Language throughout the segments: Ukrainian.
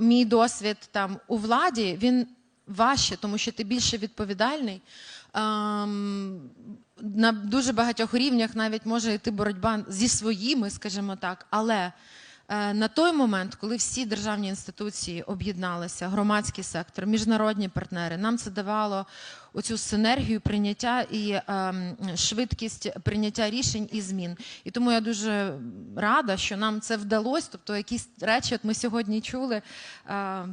мій досвід там у владі він важче, тому що ти більше відповідальний. Ем, на дуже багатьох рівнях навіть може йти боротьба зі своїми, скажімо так, але е, на той момент, коли всі державні інституції об'єдналися, громадський сектор, міжнародні партнери, нам це давало оцю синергію прийняття і ем, швидкість прийняття рішень і змін. І тому я дуже рада, що нам це вдалося. Тобто, якісь речі, от ми сьогодні чули, е,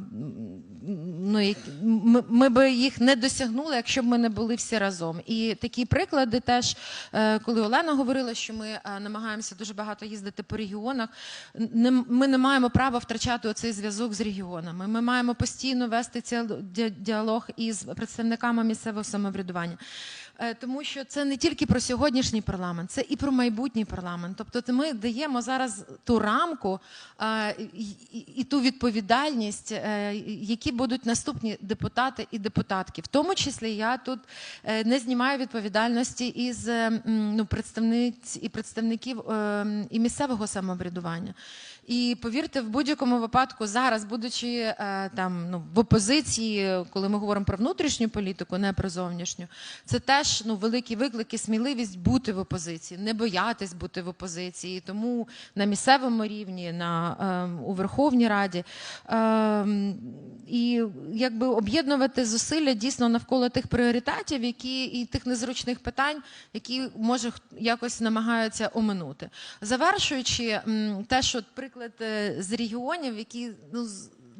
ну, ми, ми би їх не досягнули, якщо б ми не були всі разом. І такі приклади теж, е, коли Олена говорила, що ми е, намагаємося дуже багато їздити по регіонах, ми не маємо права втрачати оцей зв'язок з регіонами. Ми маємо постійно вести ці діалог із представниками місцевого самоврядування. Е, Тому що це не тільки про сьогоднішній парламент, це і про майбутній парламент. Тобто, ми даємо зараз ту рамку е, і, ту відповідальність, е, які будуть наступні депутати і депутатки. В тому числі я тут не знімаю відповідальності із ну, представниць і представників і місцевого самоврядування. І повірте, в будь-якому випадку зараз, будучи там ну в опозиції, коли ми говоримо про внутрішню політику, не про зовнішню, це теж ну великі виклики, сміливість бути в опозиції, не боятись бути в опозиції. Тому на місцевому рівні, на е, у Верховній Раді е, і якби об'єднувати зусилля дійсно навколо тих пріоритетів, які і тих незручних питань, які може якось намагаються оминути. Завершуючи, м, теж от приклад е, з регіонів, які ну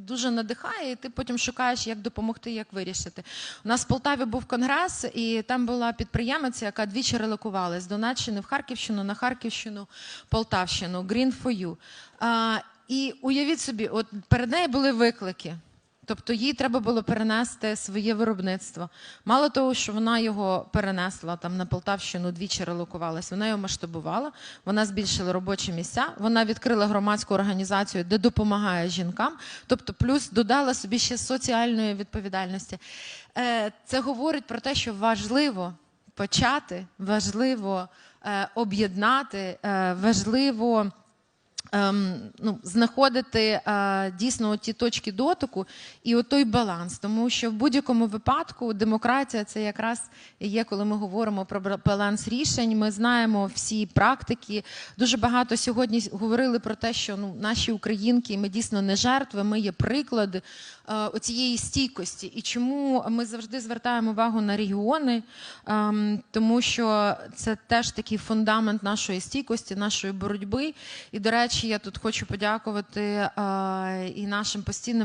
дуже надихає, і ти потім шукаєш, як допомогти, як вирішити. У нас в Полтаві був конгрес, і там була підприємиця, яка двічі релокувалась з Донеччини в Харківщину, на Харківщину, Полтавщину, Green for You. А, і уявіть собі, от перед нею були виклики. Тобто їй треба було перенести своє виробництво. Мало того, що вона його перенесла там на Полтавщину, двічі релокувалась, вона його масштабувала, вона збільшила робочі місця, вона відкрила громадську організацію, де допомагає жінкам, тобто плюс додала собі ще соціальної відповідальності. Е, Це говорить про те, що важливо почати, важливо е, об'єднати, е, важливо ну, знаходити е, дійсно ті точки дотику і той баланс. Тому що в будь-якому випадку демократія це якраз є, коли ми говоримо про баланс рішень. Ми знаємо всі практики. Дуже багато сьогодні говорили про те, що ну, наші українки, ми дійсно не жертви, ми є приклади е, оцієї стійкості. І чому ми завжди звертаємо увагу на регіони, ем, тому що це теж такий фундамент нашої стійкості, нашої боротьби. І, до речі, я тут хочу подякувати е, і нашим постійним.